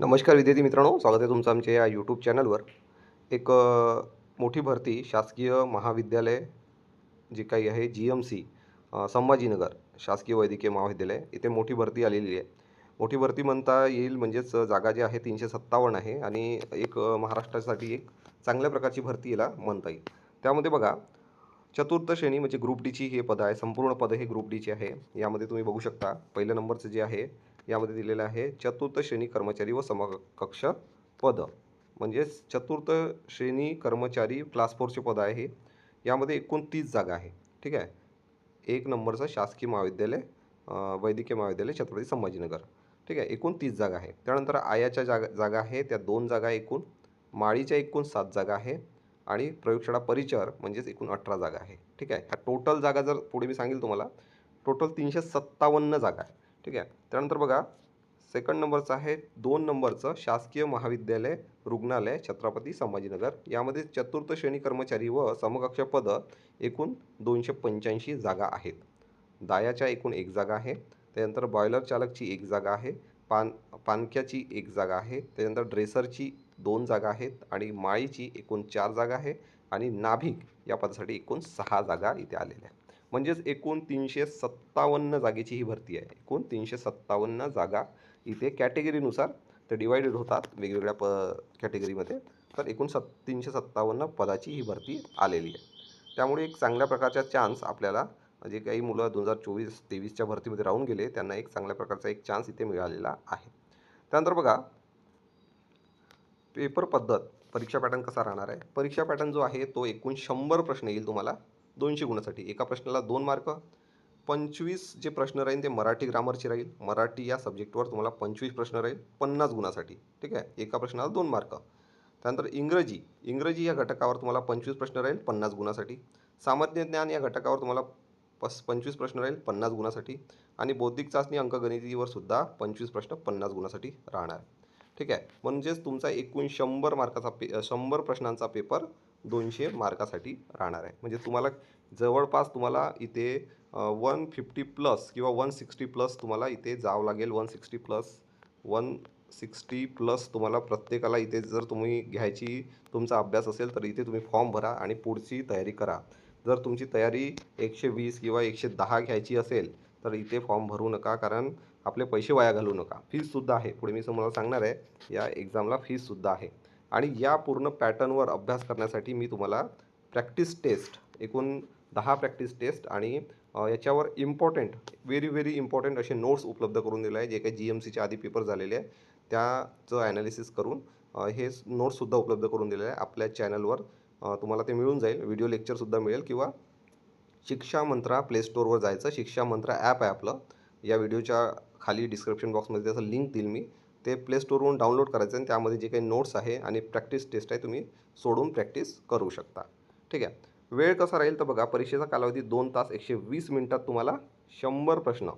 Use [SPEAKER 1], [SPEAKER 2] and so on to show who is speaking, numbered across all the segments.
[SPEAKER 1] नमस्कार विद्यार्थी मित्रांनो स्वागत आहे तुमचं आमच्या या यूट्यूब चॅनलवर एक मोठी भरती शासकीय महाविद्यालय जे काही आहे जी एम सी संभाजीनगर शासकीय वैद्यकीय महाविद्यालय इथे मोठी भरती आलेली आहे. मोठी भरती म्हणता येईल म्हणजेच जागा जी आहे तीनशे सत्तावन्न आहे आणि एक महाराष्ट्रासाठी एक चांगल्या प्रकारची भरती याला म्हणता येईल. त्यामध्ये बघा चतुर्थ श्रेणी म्हणजे ग्रुप डीची हे पद आहे संपूर्ण पद हे ग्रुप डीचे आहे. यामध्ये तुम्ही बघू शकता पहिल्या नंबरचं जे आहे यामध्ये दिलेलं आहे चतुर्थ श्रेणी कर्मचारी व समकक्ष पद. म्हणजेच चतुर्थ श्रेणी कर्मचारी क्लास फोरचे पद आहे. यामध्ये एकूण तीस जागा आहे. ठीक आहे? एक नंबरचं शासकीय महाविद्यालय वैद्यकीय महाविद्यालय छत्रपती संभाजीनगर. ठीक आहे? एकूण तीस जागा आहे. त्यानंतर आयाच्या जागा जागा आहे. त्या दोन जागा एकूण. माळीच्या एकूण सात जागा आहे. आणि प्रयोगशाळा परिचर म्हणजेच एकूण अठरा जागा आहे. ठीक आहे? ह्या टोटल जागा जर पुढे मी सांगेल तुम्हाला टोटल तीनशे सत्तावन्न जागा आहे. ठीक आहे? त्यानंतर बघा सेकंड नंबरचं आहे दोन नंबरचं शासकीय महाविद्यालय रुग्णालय छत्रपती संभाजीनगर. यामध्ये चतुर्थ श्रेणी कर्मचारी व समकक्ष पद एकूण दोनशे पंच्याऐंशी जागा आहेत. दायाच्या एकूण एक जागा आहे. त्यानंतर बॉयलर चालकची एक जागा आहे. पान पानक्याची एक जागा आहे. त्यानंतर ड्रेसरची दोन जागा आहेत आणि माळीची एकूण चार जागा आहे आणि नाभिक या पदासाठी एकूण सहा जागा इथे आलेल्या आहेत. म्हणजेच एकूण तीनशे सत्तावन्न जागेची ही भरती आहे. एकूण तीनशे सत्तावन्न जागा इथे कॅटेगरीनुसार ते डिवायडेड होतात वेगवेगळ्या प कॅटेगरीमध्ये. तर एकूण सत् तीनशे सत्तावन्न पदाची ही भरती आलेली आहे. त्यामुळे एक चांगल्या प्रकारचा चान्स आपल्याला जे काही मुलं दोन हजार चोवीस तेवीसच्या भरतीमध्ये राहून गेले त्यांना एक चांगल्या प्रकारचा एक चान्स इथे मिळालेला आहे. त्यानंतर बघा पेपर पद्धत परीक्षा पॅटर्न कसा राहणार आहे? परीक्षा पॅटर्न जो आहे तो एकूण शंभर प्रश्न येईल तुम्हाला. दोनशे गुणासाठी. एका प्रश्नाला दोन मार्क पंचवीस जे प्रश्न राहील ते मराठी ग्रामरचे राहील. मराठी या सब्जेक्टवर तुम्हाला पंचवीस प्रश्न राहील पन्नास गुणासाठी. ठीक आहे? एका प्रश्नाला दोन मार्क त्यानंतर इंग्रजी. इंग्रजी या घटकावर तुम्हाला पंचवीस प्रश्न राहील पन्नास गुणासाठी. सामान्य ज्ञान या घटकावर तुम्हाला पस पंचवीस प्रश्न राहील पन्नास गुणासाठी. आणि बौद्धिक चाचणी अंकगणितीवर सुद्धा पंचवीस प्रश्न पन्नास गुणासाठी राहणार. ठीक आहे? म्हणजेच तुमचा एकूण शंभर मार्काचा पे शंभर प्रश्नांचा पेपर दोनशे मार्कासाठी राहणार आहे. म्हणजे तुम्हाला जवळपास तुम्हाला इथे वन फिफ्टी प्लस किंवा वन सिक्स्टी प्लस तुम्हाला इथे जावं लागेल. One sixty plus one sixty plus तुम्हाला प्रत्येकाला इथे जर तुम्ही घ्यायची तुमचा अभ्यास असेल तर इथे तुम्ही फॉर्म भरा आणि पुढची तयारी करा. जर तुमची तयारी एकशे वीस किंवा एकशे दहा घ्यायची असेल तर इथे फॉर्म भरू नका कारण आपले पैसे वाया घालू नका. फीजसुद्धा आहे. पुढे मी तुम्हाला सांगणार आहे या एक्झामला फीजसुद्धा आहे. आणि या पूर्ण पॅटर्नवर अभ्यास करण्यासाठी मी तुम्हाला प्रॅक्टिस टेस्ट एकूण दहा प्रॅक्टिस टेस्ट आणि याच्यावर इम्पॉर्टंट व्हेरी व्हेरी इम्पॉर्टंट असे नोट्स उपलब्ध करून दिले आहे जे काही जी एम सीचे आधी पेपर झालेले आहे त्याचं ॲनालिसिस करून हे नोट्ससुद्धा उपलब्ध करून दिलेले आहे आपल्या चॅनलवर तुम्हाला ते मिळून जाईल. व्हिडिओ लेक्चरसुद्धा मिळेल किंवा शिक्षा मंत्रा प्ले स्टोअरवर जायचं. शिक्षा मंत्रा ॲप आहे आपलं. या व्हिडिओच्या खाली डिस्क्रिप्शन बॉक्समध्ये त्याचं लिंक देईल मी. ते प्लेस्टोअरवरून डाउनलोड करायचं आणि त्यामध्ये जे काही नोट्स आहे आणि प्रॅक्टिस टेस्ट आहे तुम्ही सोडून प्रॅक्टिस करू शकता. ठीक आहे? वेळ कसा राहील तर बघा परीक्षेचा कालावधी दोन तास एकशे वीस मिनटात तुम्हाला शंभर प्रश्न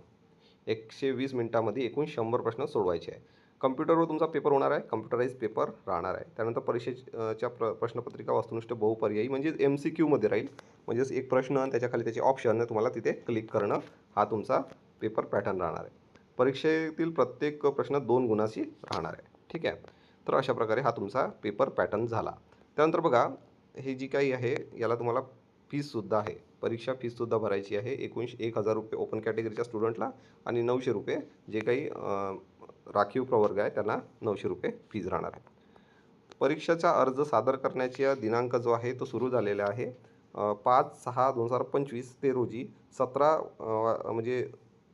[SPEAKER 1] एकशे वीस मिनटामध्ये एकूण शंभर प्रश्न सोडवायचे आहे कम्प्युटरवर तुमचा पेपर होणार आहे कम्प्युटराईज पेपर राहणार आहे. त्यानंतर परीक्षेच्या प्र प्रश्नपत्रिका वस्तुनिष्ठ बहुपर्यायी म्हणजेच एम सी क्यूमध्ये राहील. म्हणजेच एक प्रश्न आणि त्याच्याखाली त्याचे ऑप्शन तुम्हाला तिथे क्लिक करणं हा तुमचा पेपर पॅटर्न राहणार आहे. परीक्षेतील प्रत्येक प्रश्न दोन गुणाशी राहणार आहे. ठीक आहे? तर अशा प्रकारे हा तुमचा पेपर पॅटर्न झाला. त्यानंतर बघा हे जी काही आहे याला तुम्हाला फीससुद्धा आहे. परीक्षा फीससुद्धा भरायची आहे. एकोणीसशे एक हजार रुपये ओपन कॅटेगरीच्या स्टुडंटला आणि नऊशे रुपये जे काही राखीव प्रवर्ग आहे त्यांना नऊशे रुपये फीज राहणार आहे. परीक्षेचा अर्ज सादर करण्याचा दिनांक जो आहे तो सुरू झालेला आहे. पाच सहा दोन हजार पंचवीस ते रोजी सतरा म्हणजे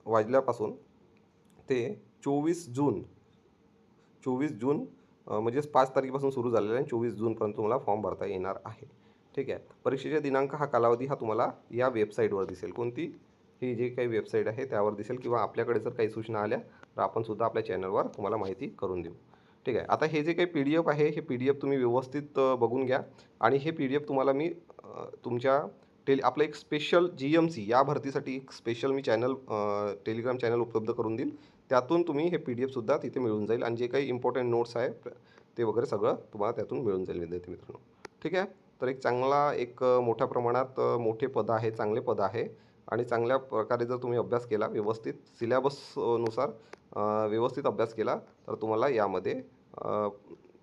[SPEAKER 1] वाजल्यापासून ते चोवीस जून चोवीस जून म्हणजेच पाच तारखेपासून सुरू झालेला आहे आणि चोवीस जूनपर्यंत तुम्हाला फॉर्म भरता येणार आहे. ठीक आहे? परीक्षेचा दिनांक हा कालावधी हा तुम्हाला या वेबसाईटवर दिसेल. कोणती? ही जी काही वेबसाईट आहे त्यावर दिसेल किंवा आपल्याकडे जर काही सूचना आल्या तर आपण सुद्धा आपल्या चॅनलवर तुम्हाला माहिती करून देऊ. ठीक आहे? आता हे जे काही पी डी एफ आहे हे पी डी एफ तुम्ही व्यवस्थित बघून घ्या आणि हे पी डी एफ तुम्हाला मी तुमच्या टेल आपलं एक स्पेशल जी एम सी या भरतीसाठी एक स्पेशल मी चॅनल टेलिग्राम चॅनल उपलब्ध करून देईल. त्यातून तुम्ही हे पी डी एफसुद्धा तिथे मिळून जाईल आणि जे काही इम्पॉर्टंट नोट्स आहे ते वगैरे सगळं तुम्हाला त्यातून मिळून जाईल विद्यार्थी मित्रांनो. ठीक आहे? तर एक चांगला एक मोठ्या प्रमाणात मोठे पद आहे चांगले पद आहे. आणि चांगल्या प्रकारे जर तुम्ही अभ्यास केला व्यवस्थित सिलॅबसनुसार व्यवस्थित अभ्यास केला तर तुम्हाला यामध्ये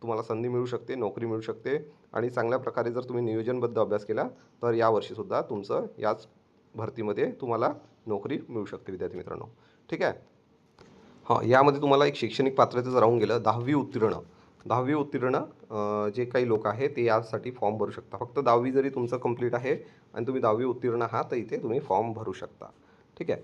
[SPEAKER 1] तुम्हाला संधी मिळू शकते नोकरी मिळू शकते. आणि चांगल्या प्रकारे जर तुम्ही नियोजनबद्ध अभ्यास केला तर यावर्षीसुद्धा तुमचं याच भरतीमध्ये तुम्हाला नोकरी मिळू शकते विद्यार्थी मित्रांनो. ठीक आहे? हां यामध्ये तुम्हाला एक शैक्षणिक पात्रतेचं राहून गेलं दहावी उत्तीर्ण. दहावी उत्तीर्ण जे काही लोक आहे ते यासाठी फॉर्म भरू शकता. फक्त दहावी जरी तुमचं कंप्लीट आहे आणि तुम्ही दहावी उत्तीर्ण आहात तर इथे तुम्ही फॉर्म भरू शकता. ठीक आहे?